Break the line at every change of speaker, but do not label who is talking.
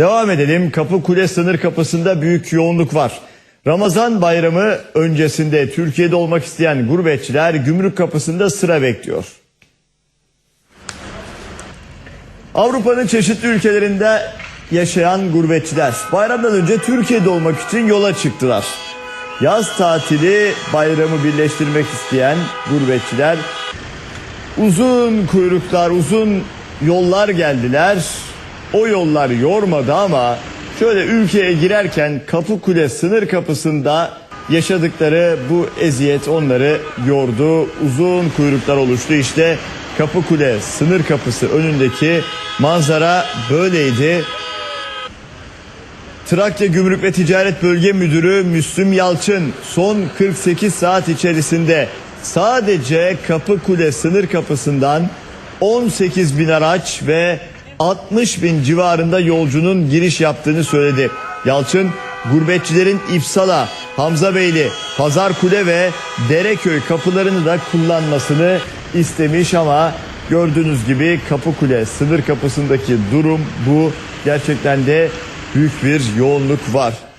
Devam edelim. Kapı Kule sınır kapısında büyük yoğunluk var. Ramazan bayramı öncesinde Türkiye'de olmak isteyen gurbetçiler gümrük kapısında sıra bekliyor. Avrupa'nın çeşitli ülkelerinde yaşayan gurbetçiler bayramdan önce Türkiye'de olmak için yola çıktılar. Yaz tatili bayramı birleştirmek isteyen gurbetçiler uzun kuyruklar, uzun yollar geldiler. O yollar yormadı ama şöyle ülkeye girerken Kapıkule sınır kapısında yaşadıkları bu eziyet onları yordu. Uzun kuyruklar oluştu. İşte Kapıkule sınır kapısı önündeki manzara böyleydi. Trakya Gümrük ve Ticaret Bölge Müdürü Müslüm Yalçın son 48 saat içerisinde sadece Kapıkule sınır kapısından 18 bin araç ve 60 bin civarında yolcunun giriş yaptığını söyledi. Yalçın gurbetçilerin İpsala, Hamzabeyli, Pazarkule ve Dereköy kapılarını da kullanmasını istemiş ama gördüğünüz gibi Kapıkule sınır kapısındaki durum bu. Gerçekten de büyük bir yoğunluk var.